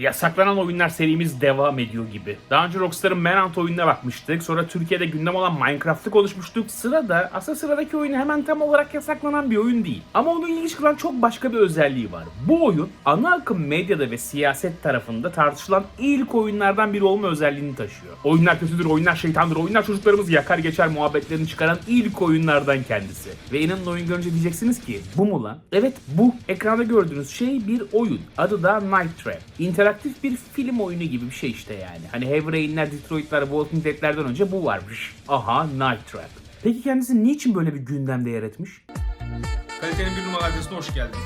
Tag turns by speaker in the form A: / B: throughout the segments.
A: Yasaklanan oyunlar serimiz devam ediyor gibi. Daha önce Rockstar'ın Manhunt oyununa bakmıştık. Sonra Türkiye'de gündem olan Minecraft'ı konuşmuştuk. Sırada, aslında sıradaki oyun hemen tam olarak yasaklanan bir oyun değil. Ama onun ilginç kılan çok başka bir özelliği var. Bu oyun ana akım medyada ve siyaset tarafında tartışılan ilk oyunlardan biri olma özelliğini taşıyor. Oyunlar kötüdür, oyunlar şeytandır, oyunlar çocuklarımızı yakar geçer muhabbetlerini çıkaran ilk oyunlardan kendisi. Ve inanın oyun görünce diyeceksiniz ki bu mu lan? Evet bu. Ekranda gördüğünüz şey bir oyun. Adı da Night Trap. İnteraktif bir film oyunu gibi bir şey işte yani. Hani Heavy Detroit'ler, Walking Dead'lerden önce bu varmış. Aha Night Trap. Peki kendisi niçin böyle bir gündemde yer etmiş?
B: Kalitenin bir numaralı adresine hoş geldiniz.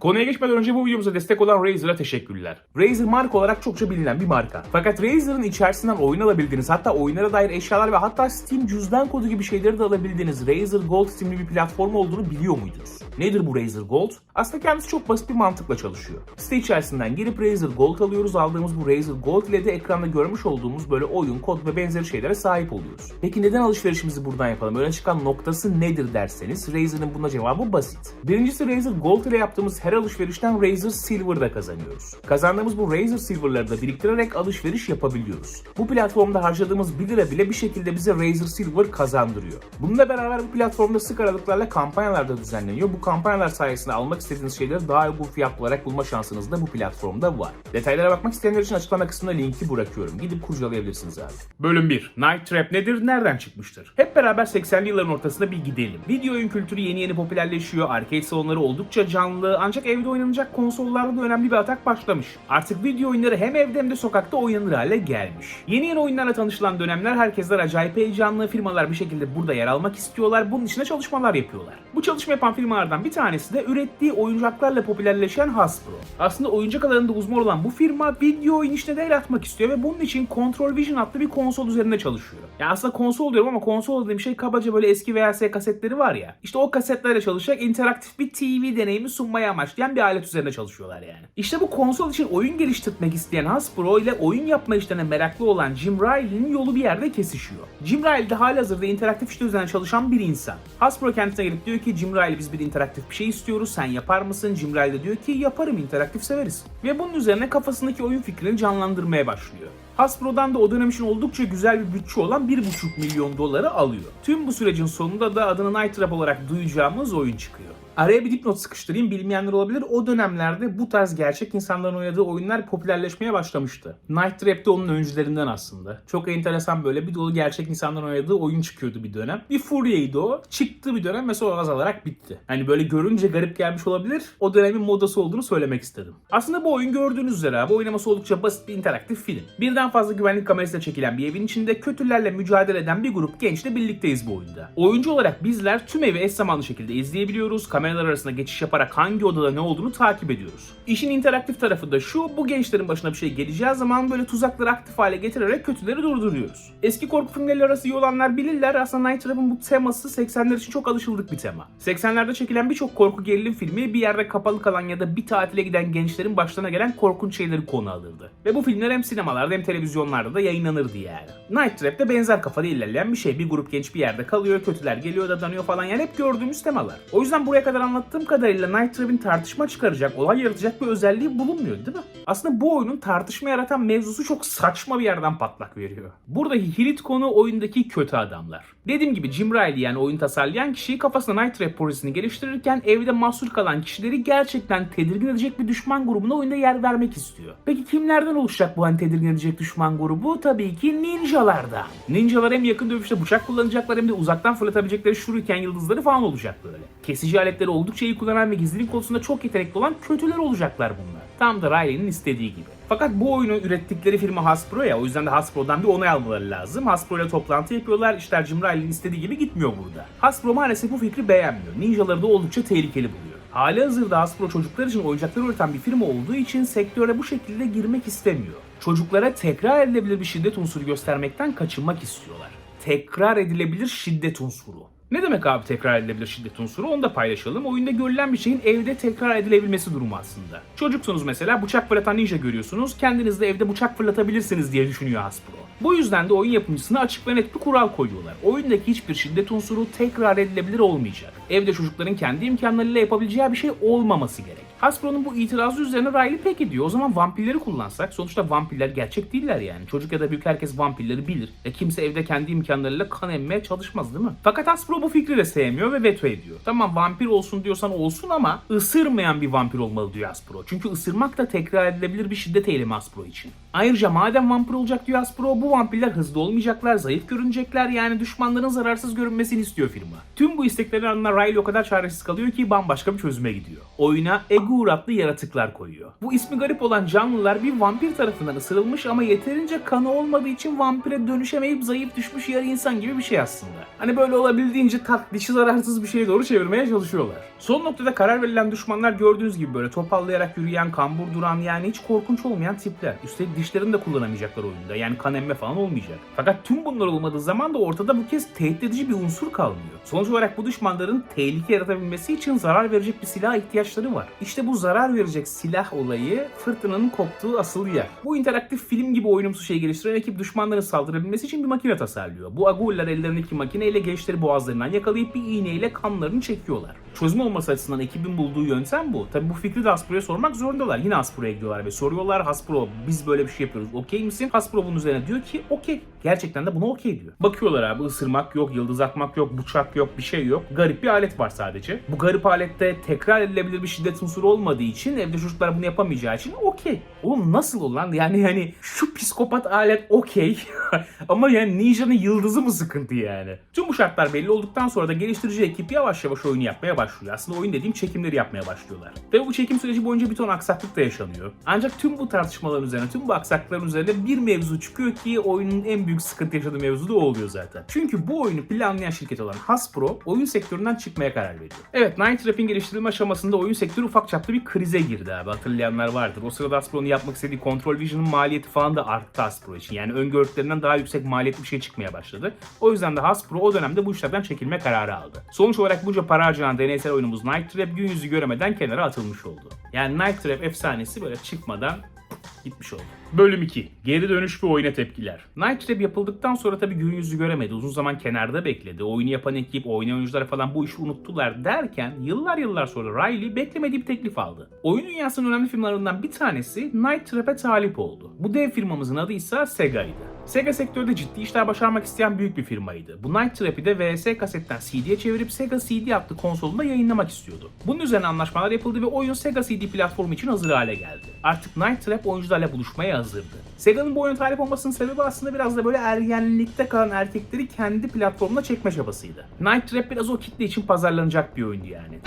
A: Konuya geçmeden önce bu videomuza destek olan Razer'a teşekkürler. Razer marka olarak çokça bilinen bir marka. Fakat Razer'ın içerisinden oyun alabildiğiniz, hatta oyunlara dair eşyalar ve hatta Steam cüzdan kodu gibi şeyleri de alabildiğiniz Razer Gold isimli bir platform olduğunu biliyor muydunuz? Nedir bu Razer Gold? Aslında kendisi çok basit bir mantıkla çalışıyor. Site içerisinden girip Razer Gold alıyoruz. Aldığımız bu Razer Gold ile de ekranda görmüş olduğumuz böyle oyun, kod ve benzeri şeylere sahip oluyoruz. Peki neden alışverişimizi buradan yapalım? Öne çıkan noktası nedir derseniz Razer'ın buna cevabı basit. Birincisi Razer Gold ile yaptığımız her alışverişten Razer Silver da kazanıyoruz. Kazandığımız bu Razer Silver'ları da biriktirerek alışveriş yapabiliyoruz. Bu platformda harcadığımız 1 lira bile bir şekilde bize Razer Silver kazandırıyor. Bununla beraber bu platformda sık aralıklarla kampanyalar da düzenleniyor. Bu kampanyalar sayesinde almak istediğiniz şeyleri daha uygun fiyatlı olarak bulma şansınız da bu platformda var. Detaylara bakmak isteyenler için açıklama kısmına linki bırakıyorum. Gidip kurcalayabilirsiniz abi. Bölüm 1. Night Trap nedir? Nereden çıkmıştır? Hep beraber 80'li yılların ortasında bir gidelim. Video oyun kültürü yeni yeni popülerleşiyor. Arcade salonları oldukça canlı. Ancak evde oynanacak konsollarda da önemli bir atak başlamış. Artık video oyunları hem evde hem de sokakta oynanır hale gelmiş. Yeni yeni oyunlarla tanışılan dönemler herkesler acayip heyecanlı. Firmalar bir şekilde burada yer almak istiyorlar. Bunun için de çalışmalar yapıyorlar. Bu çalışma yapan firmalardan bir tanesi de ürettiği oyuncaklarla popülerleşen Hasbro. Aslında oyuncak alanında uzman olan bu firma video oyun işine de el atmak istiyor ve bunun için Control Vision adlı bir konsol üzerinde çalışıyor. Ya aslında konsol diyorum ama konsol dediğim şey kabaca böyle eski VHS kasetleri var ya. İşte o kasetlerle çalışarak interaktif bir TV deneyimi sunmaya amaçlayan bir alet üzerine çalışıyorlar yani. İşte bu konsol için oyun geliştirmek isteyen Hasbro ile oyun yapma işlerine meraklı olan Jim Riley'nin yolu bir yerde kesişiyor. Jim Riley de halihazırda interaktif işte üzerine çalışan bir insan. Hasbro kendisine gelip diyor ki Jim Riley biz bir interaktif bir şey istiyoruz sen yapar mısın? Jim Riley de diyor ki yaparım interaktif severiz. Ve bunun üzerine kafasındaki oyun fikrini canlandırmaya başlıyor. Hasbro'dan da o dönem için oldukça güzel bir bütçe olan 1,5 milyon doları alıyor. Tüm bu sürecin sonunda da adını Night Trap olarak duyacağımız oyun çıkıyor. Araya bir dipnot sıkıştırayım bilmeyenler olabilir. O dönemlerde bu tarz gerçek insanların oynadığı oyunlar popülerleşmeye başlamıştı. Night Trap de onun öncülerinden aslında. Çok enteresan böyle bir dolu gerçek insanların oynadığı oyun çıkıyordu bir dönem. Bir furyaydı o. Çıktı bir dönem ve sonra azalarak bitti. Hani böyle görünce garip gelmiş olabilir. O dönemin modası olduğunu söylemek istedim. Aslında bu oyun gördüğünüz üzere abi oynaması oldukça basit bir interaktif film. Birden fazla güvenlik kamerasıyla çekilen bir evin içinde kötülerle mücadele eden bir grup gençle birlikteyiz bu oyunda. Oyuncu olarak bizler tüm evi eş zamanlı şekilde izleyebiliyoruz. Kameralar arasında geçiş yaparak hangi odada ne olduğunu takip ediyoruz. İşin interaktif tarafı da şu, bu gençlerin başına bir şey geleceği zaman böyle tuzakları aktif hale getirerek kötüleri durduruyoruz. Eski korku filmleri arası iyi olanlar bilirler aslında Night Trap'ın bu teması 80'ler için çok alışıldık bir tema. 80'lerde çekilen birçok korku gerilim filmi bir yerde kapalı kalan ya da bir tatile giden gençlerin başlarına gelen korkunç şeyleri konu alırdı. Ve bu filmler hem sinemalarda hem televizyonlarda da yayınlanırdı yani. Night Trap de benzer kafada ilerleyen bir şey. Bir grup genç bir yerde kalıyor, kötüler geliyor da danıyor falan yani hep gördüğümüz temalar. O yüzden buraya kadar anlattığım kadarıyla Night Trap'in tartışma çıkaracak, olay yaratacak bir özelliği bulunmuyor değil mi? Aslında bu oyunun tartışma yaratan mevzusu çok saçma bir yerden patlak veriyor. Buradaki hilit konu oyundaki kötü adamlar. Dediğim gibi Jim Riley yani oyun tasarlayan kişi kafasında Night Trap projesini geliştirirken evde mahsur kalan kişileri gerçekten tedirgin edecek bir düşman grubuna oyunda yer vermek istiyor. Peki kimlerden oluşacak bu hani tedirgin edecek düşman grubu? Tabii ki ninjalardan. Ninjalar hem yakın dövüşte bıçak kullanacaklar hem de uzaktan fırlatabilecekleri shuriken yıldızları falan olacak böyle. Kesici aletleri oldukça iyi kullanan ve gizlilik konusunda çok yetenekli olan kötüler olacaklar bunlar. Tam da Riley'nin istediği gibi. Fakat bu oyunu ürettikleri firma Hasbro ya o yüzden de Hasbro'dan bir onay almaları lazım. Hasbro ile toplantı yapıyorlar. İşler Jim Riley'nin istediği gibi gitmiyor burada. Hasbro maalesef bu fikri beğenmiyor. Ninjaları da oldukça tehlikeli buluyor. Hali hazırda Hasbro çocuklar için oyuncaklar üreten bir firma olduğu için sektöre bu şekilde girmek istemiyor. Çocuklara tekrar edilebilir bir şiddet unsuru göstermekten kaçınmak istiyorlar. Tekrar edilebilir şiddet unsuru. Ne demek abi tekrar edilebilir şiddet unsuru? Onu da paylaşalım. Oyunda görülen bir şeyin evde tekrar edilebilmesi durumu aslında. Çocuksunuz mesela bıçak fırlatan ninja görüyorsunuz. Kendiniz de evde bıçak fırlatabilirsiniz diye düşünüyor Hasbro. Bu yüzden de oyun yapımcısına açık ve net bir kural koyuyorlar. Oyundaki hiçbir şiddet unsuru tekrar edilebilir olmayacak. Evde çocukların kendi imkanlarıyla yapabileceği bir şey olmaması gerek. Hasbro'nun bu itirazı üzerine Riley peki diyor. O zaman vampirleri kullansak. Sonuçta vampirler gerçek değiller yani. Çocuk ya da büyük herkes vampirleri bilir. E kimse evde kendi imkanlarıyla kan emmeye çalışmaz değil mi? Fakat Hasbro bu fikri de sevmiyor ve veto ediyor. Tamam vampir olsun diyorsan olsun ama ısırmayan bir vampir olmalı diyor Hasbro. Çünkü ısırmak da tekrar edilebilir bir şiddet eylemi Hasbro için. Ayrıca madem vampir olacak diyor Hasbro bu vampirler hızlı olmayacaklar, zayıf görünecekler yani düşmanların zararsız görünmesini istiyor firma. Tüm bu isteklerin ardından Riley o kadar çaresiz kalıyor ki bambaşka bir çözüme gidiyor. Oyuna Egur adlı yaratıklar koyuyor. Bu ismi garip olan canlılar bir vampir tarafından ısırılmış ama yeterince kanı olmadığı için vampire dönüşemeyip zayıf düşmüş yarı insan gibi bir şey aslında. Hani böyle olabildiğince tatlı, dişi zararsız bir şeye doğru çevirmeye çalışıyorlar. Son noktada karar verilen düşmanlar gördüğünüz gibi böyle topallayarak yürüyen, kambur duran yani hiç korkunç olmayan tipler. Üstelik dişlerini de kullanamayacaklar oyunda. Yani kan emme falan olmayacak. Fakat tüm bunlar olmadığı zaman da ortada bu kez tehdit edici bir unsur kalmıyor. Sonuç olarak bu düşmanların tehlike yaratabilmesi için zarar verecek bir silah ihtiyaçları var. İşte bu zarar verecek silah olayı fırtınanın koptuğu asıl yer. Bu interaktif film gibi oyunumsu şey geliştiren ekip düşmanların saldırabilmesi için bir makine tasarlıyor. Bu aguller ellerindeki makineyle gençleri boğazlarından yakalayıp bir iğneyle kanlarını çekiyorlar. Çözüm olması açısından ekibin bulduğu yöntem bu. Tabi bu fikri de Hasbro'ya sormak zorundalar. Yine Hasbro'ya gidiyorlar ve soruyorlar Hasbro biz böyle bir şey yapıyoruz okey misin? Hasbro bunun üzerine diyor ki okey. Gerçekten de buna okey diyor. Bakıyorlar abi ısırmak yok, yıldız atmak yok, bıçak yok, bir şey yok. Garip bir alet var sadece. Bu garip alette tekrar edilebilir bir şiddet unsuru olmadığı için evde çocuklar bunu yapamayacağı için okey. Oğlum nasıl olan yani yani şu psikopat alet okey ama yani Ninja'nın yıldızı mı sıkıntı yani? Tüm bu şartlar belli olduktan sonra da geliştirici ekip yavaş yavaş oyunu yapmaya başlıyor. Aslında oyun dediğim çekimleri yapmaya başlıyorlar. Ve bu çekim süreci boyunca bir ton aksaklık da yaşanıyor. Ancak tüm bu tartışmaların üzerine, tüm bu aksaklıkların üzerine bir mevzu çıkıyor ki oyunun en büyük sıkıntı yaşadığı mevzu da oluyor zaten. Çünkü bu oyunu planlayan şirket olan Hasbro oyun sektöründen çıkmaya karar veriyor. Evet Night Trap'in geliştirilme aşamasında oyun sektörü ufak çaplı bir krize girdi abi hatırlayanlar vardır. O sırada Hasbro'nun yapmak istediği Control Vision'ın maliyeti falan da arttı Hasbro için. Yani öngördüklerinden daha yüksek maliyetli bir şey çıkmaya başladı. O yüzden de Hasbro o dönemde bu işlerden çekilme kararı aldı. Sonuç olarak bunca para harcanan deneysel oyunumuz Night Trap gün yüzü göremeden kenara atılmış oldu. Yani Night Trap efsanesi böyle çıkmadan gitmiş oldu. Bölüm 2. Geri dönüş ve oyuna tepkiler. Night Trap yapıldıktan sonra tabii gün yüzü göremedi. Uzun zaman kenarda bekledi. Oyunu yapan ekip, oynayan oyuncular falan bu işi unuttular derken yıllar yıllar sonra Riley beklemediği bir teklif aldı. Oyun dünyasının önemli firmalarından bir tanesi Night Trap'e talip oldu. Bu dev firmamızın adı ise Sega'ydı. Sega sektörde ciddi işler başarmak isteyen büyük bir firmaydı. Bu Night Trap'i de VS kasetten CD'ye çevirip Sega CD adlı konsolunda yayınlamak istiyordu. Bunun üzerine anlaşmalar yapıldı ve oyun Sega CD platformu için hazır hale geldi. Artık Night Trap oyuncularla buluşmaya hazırdı. Sega'nın bu oyuna talip olmasının sebebi aslında biraz da böyle ergenlikte kalan erkekleri kendi platformuna çekme çabasıydı. Night Trap biraz o kitle için pazarlanacak bir oyundu yani.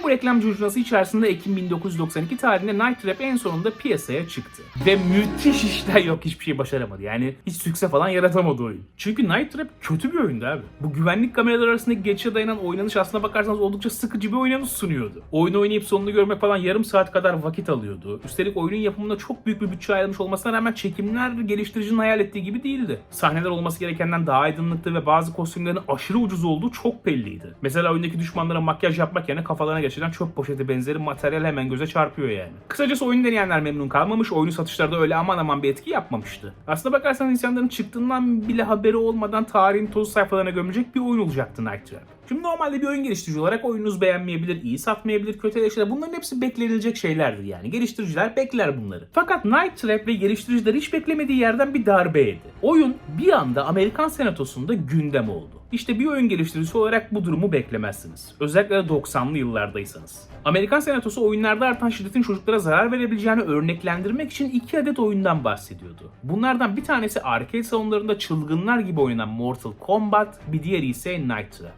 A: Tüm bu reklam curcunası içerisinde Ekim 1992 tarihinde Night Trap en sonunda piyasaya çıktı. Ve müthiş işler yok hiçbir şey başaramadı. Yani hiç sükse falan yaratamadı oyun. Çünkü Night Trap kötü bir oyundu abi. Bu güvenlik kameraları arasındaki geçişe dayanan oynanış aslına bakarsanız oldukça sıkıcı bir oynanış sunuyordu. Oyunu oynayıp sonunu görmek falan yarım saat kadar vakit alıyordu. Üstelik oyunun yapımında çok büyük bir bütçe ayrılmış olmasına rağmen çekimler geliştiricinin hayal ettiği gibi değildi. Sahneler olması gerekenden daha aydınlıktı ve bazı kostümlerin aşırı ucuz olduğu çok belliydi. Mesela oyundaki düşmanlara makyaj yapmak yerine kafalarına geçiren çöp poşeti benzeri materyal hemen göze çarpıyor yani. Kısacası oyun deneyenler memnun kalmamış, oyunu satışlarda öyle aman aman bir etki yapmamıştı. Aslında bakarsanız insanların çıktığından bile haberi olmadan tarihin toz sayfalarına gömülecek bir oyun olacaktı Night Trap. Şimdi normalde bir oyun geliştirici olarak oyununuz beğenmeyebilir, iyi satmayabilir, kötü eleştiriler bunların hepsi beklenilecek şeylerdir yani. Geliştiriciler bekler bunları. Fakat Night Trap ve geliştiriciler hiç beklemediği yerden bir darbe yedi. Oyun bir anda Amerikan senatosunda gündem oldu. İşte bir oyun geliştiricisi olarak bu durumu beklemezsiniz. Özellikle de 90'lı yıllardaysanız. Amerikan Senatosu oyunlarda artan şiddetin çocuklara zarar verebileceğini örneklendirmek için iki adet oyundan bahsediyordu. Bunlardan bir tanesi arcade salonlarında çılgınlar gibi oynanan Mortal Kombat, bir diğeri ise Night Trap.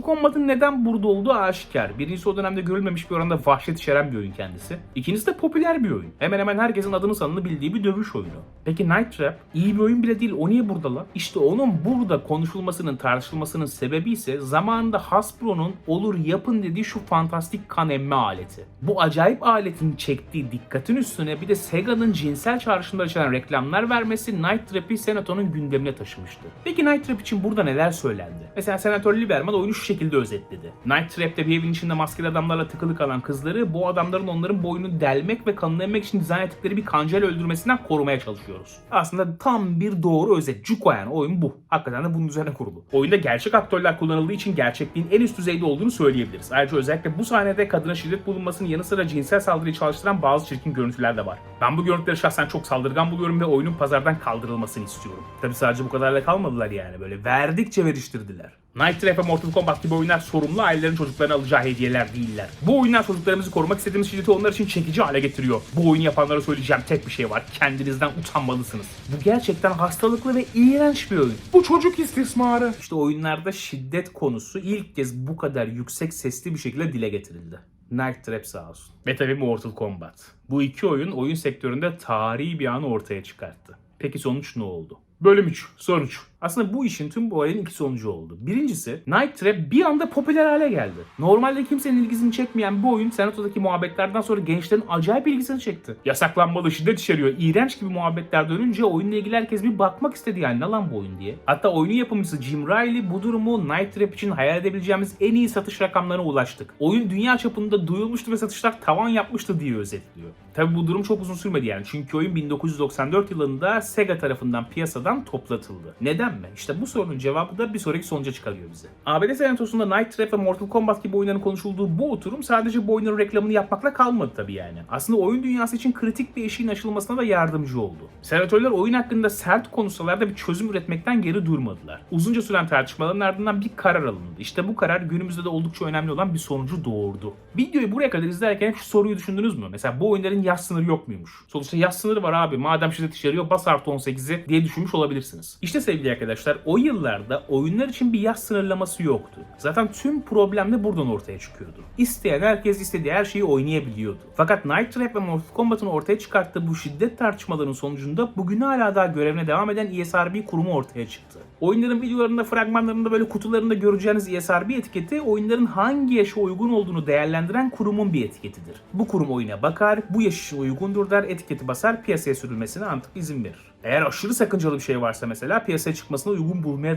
A: Kombat'ın neden burada olduğu aşikar. Birincisi o dönemde görülmemiş bir oranda vahşet içeren bir oyun kendisi. İkincisi de popüler bir oyun. Hemen hemen herkesin adını sanını bildiği bir dövüş oyunu. Peki Night Trap iyi bir oyun bile değil o niye burada lan? İşte onun burada konuşulmasının tartışılmasının sebebi ise zamanında Hasbro'nun olur yapın dediği şu fantastik kan emme aleti. Bu acayip aletin çektiği dikkatin üstüne bir de Sega'nın cinsel çağrışımlar içeren reklamlar vermesi Night Trap'i Senato'nun gündemine taşımıştı. Peki Night Trap için burada neler söylendi? Mesela Senatör Lieberman oyunu şekilde özetledi. Night Trap'te bir evin içinde maskeli adamlarla tıkılı kalan kızları bu adamların onların boynunu delmek ve kanını emmek için dizayn ettikleri bir kancayla öldürmesinden korumaya çalışıyoruz. Aslında tam bir doğru özet. Cuko yani oyun bu. Hakikaten de bunun üzerine kurulu. Oyunda gerçek aktörler kullanıldığı için gerçekliğin en üst düzeyde olduğunu söyleyebiliriz. Ayrıca özellikle bu sahnede kadına şiddet bulunmasının yanı sıra cinsel saldırıyı çalıştıran bazı çirkin görüntüler de var. Ben bu görüntüleri şahsen çok saldırgan buluyorum ve oyunun pazardan kaldırılmasını istiyorum. Tabi sadece bu kadarla kalmadılar yani böyle verdikçe veriştirdiler. Night Trap ve Mortal Kombat gibi oyunlar sorumlu ailelerin çocuklarına alacağı hediyeler değiller. Bu oyunlar çocuklarımızı korumak istediğimiz şiddeti onlar için çekici hale getiriyor. Bu oyunu yapanlara söyleyeceğim tek bir şey var. Kendinizden utanmalısınız. Bu gerçekten hastalıklı ve iğrenç bir oyun. Bu çocuk istismarı. İşte oyunlarda şiddet konusu ilk kez bu kadar yüksek sesli bir şekilde dile getirildi. Night Trap sağ olsun. Ve tabii Mortal Kombat. Bu iki oyun oyun sektöründe tarihi bir anı ortaya çıkarttı. Peki sonuç ne oldu? Bölüm 3. Sonuç. Aslında bu işin tüm bu olayın iki sonucu oldu. Birincisi Night Trap bir anda popüler hale geldi. Normalde kimsenin ilgisini çekmeyen bu oyun Senato'daki muhabbetlerden sonra gençlerin acayip ilgisini çekti. Yasaklanmalı, şiddet içeriyor, iğrenç gibi muhabbetler dönünce oyunla ilgili herkes bir bakmak istedi yani ne lan bu oyun diye. Hatta oyunun yapımcısı Jim Riley bu durumu Night Trap için hayal edebileceğimiz en iyi satış rakamlarına ulaştık. Oyun dünya çapında duyulmuştu ve satışlar tavan yapmıştı diye özetliyor. Tabi bu durum çok uzun sürmedi yani çünkü oyun 1994 yılında Sega tarafından piyasadan toplatıldı. Neden mi? İşte bu sorunun cevabı da bir sonraki sonuca çıkarıyor bize. ABD Senatosu'nda Night Trap ve Mortal Kombat gibi oyunların konuşulduğu bu oturum sadece bu oyunların reklamını yapmakla kalmadı tabi yani. Aslında oyun dünyası için kritik bir eşiğin aşılmasına da yardımcı oldu. Senatörler oyun hakkında sert konuşsalar da bir çözüm üretmekten geri durmadılar. Uzunca süren tartışmaların ardından bir karar alındı. İşte bu karar günümüzde de oldukça önemli olan bir sonucu doğurdu. Videoyu buraya kadar izlerken şu soruyu düşündünüz mü? Mesela bu oyunların yaş sınırı yok muymuş? Sonuçta yaş sınırı var abi. Madem şiddet içeriyor bas artı 18'i diye düşünmüş olabilirsiniz. İşte sevgili arkadaşlar o yıllarda oyunlar için bir yaş sınırlaması yoktu. Zaten tüm problem de buradan ortaya çıkıyordu. İsteyen herkes istediği her şeyi oynayabiliyordu. Fakat Night Trap ve Mortal Kombat'ın ortaya çıkarttığı bu şiddet tartışmalarının sonucunda bugün hala daha görevine devam eden ESRB kurumu ortaya çıktı. Oyunların videolarında, fragmanlarında böyle kutularında göreceğiniz ESRB etiketi oyunların hangi yaşa uygun olduğunu değerlendiren kurumun bir etiketidir. Bu kurum oyuna bakar, bu yaş için uygundur der, etiketi basar, piyasaya sürülmesine antık izin verir. Eğer aşırı sakıncalı bir şey varsa mesela piyasaya çıkmasına uygun bulmaya.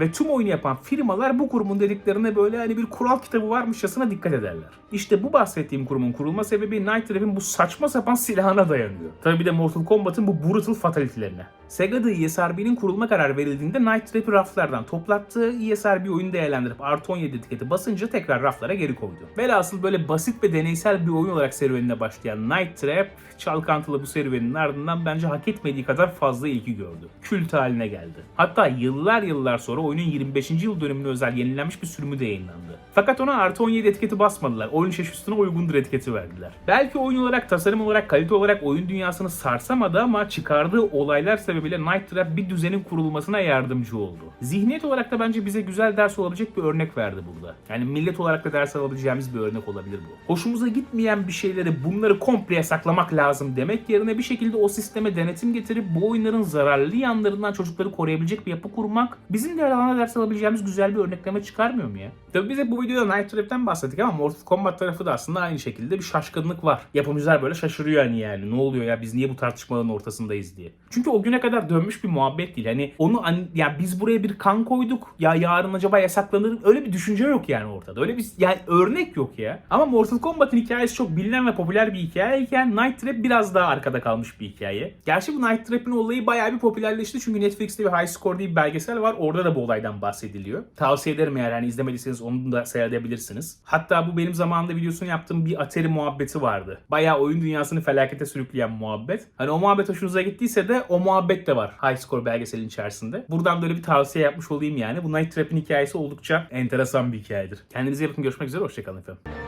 A: Ve tüm oyunu yapan firmalar bu kurumun dediklerine böyle hani bir kural kitabı varmışçasına dikkat ederler. İşte bu bahsettiğim kurumun kurulma sebebi Night Trap'in bu saçma sapan silahına dayanıyor. Tabi bir de Mortal Kombat'ın bu brutal fatality'lerine. Sega'da ESRB'nin kurulma kararı verildiğinde Night Trap'i raflardan toplattı. ESRB oyunu değerlendirip artı 17 etiketi basınca tekrar raflara geri koydu. Velhasıl böyle basit ve deneysel bir oyun olarak serüvenine başlayan Night Trap, çalkantılı bu serüvenin ardından bence hak etmediği kadar fazla ilgi gördü. Kült haline geldi. Hatta yıllar yıllar sonra oyunun 25. yıl dönümüne özel yenilenmiş bir sürümü de yayınlandı. Fakat ona artı 17 etiketi basmadılar. Oyun şaşı üstüne uygundur etiketi verdiler. Belki oyun olarak, tasarım olarak, kalite olarak oyun dünyasını sarsamadı ama çıkardığı olaylar sebebiyle Night Trap bir düzenin kurulmasına yardımcı oldu. Zihniyet olarak da bence bize güzel ders olabilecek bir örnek verdi burada. Yani millet olarak da ders alabileceğimiz bir örnek olabilir bu. Hoşumuza gitmeyen bir şeyleri bunları komple yasaklamak lazım demek yerine bir şekilde o sisteme denetim getirip bu oyunların zararlı yanlarından çocukları koruyabilecek bir yapı kurmak bizim de alana ders alabileceğimiz güzel bir örnekleme çıkarmıyor mu ya? Tabi biz hep bu videoda Night Trap'ten bahsettik ama Mortal Kombat tarafı da aslında aynı şekilde bir şaşkınlık var. Yapımcılar böyle şaşırıyor hani yani. Ne oluyor ya biz niye bu tartışmaların ortasındayız diye. Çünkü o güne kadar dönmüş bir muhabbet değil. Hani onu hani, ya biz buraya bir kan koyduk ya yarın acaba yasaklanır öyle bir düşünce yok yani ortada. Öyle bir yani örnek yok ya. Ama Mortal Kombat'ın hikayesi çok bilinen ve popüler bir hikayeyken Night Trap biraz daha arkada kalmış bir hikaye. Gerçi bu Night Trap'in olayı bayağı bir popülerleşti çünkü Netflix'te bir High Score diye bir belgesel var. Orada da bu olaydan bahsediliyor. Tavsiye ederim eğer hani izlemediyseniz onu da seyredebilirsiniz. Hatta bu benim zamanında videosunu yaptığım bir Atari muhabbeti vardı. Bayağı oyun dünyasını felakete sürükleyen muhabbet. Hani o muhabbet hoşunuza gittiyse de o muhabbet de var High Score belgeselin içerisinde. Buradan böyle bir tavsiye yapmış olayım yani. Bu Night Trap'in hikayesi oldukça enteresan bir hikayedir. Kendinize iyi bakın. Görüşmek üzere. Hoşçakalın efendim.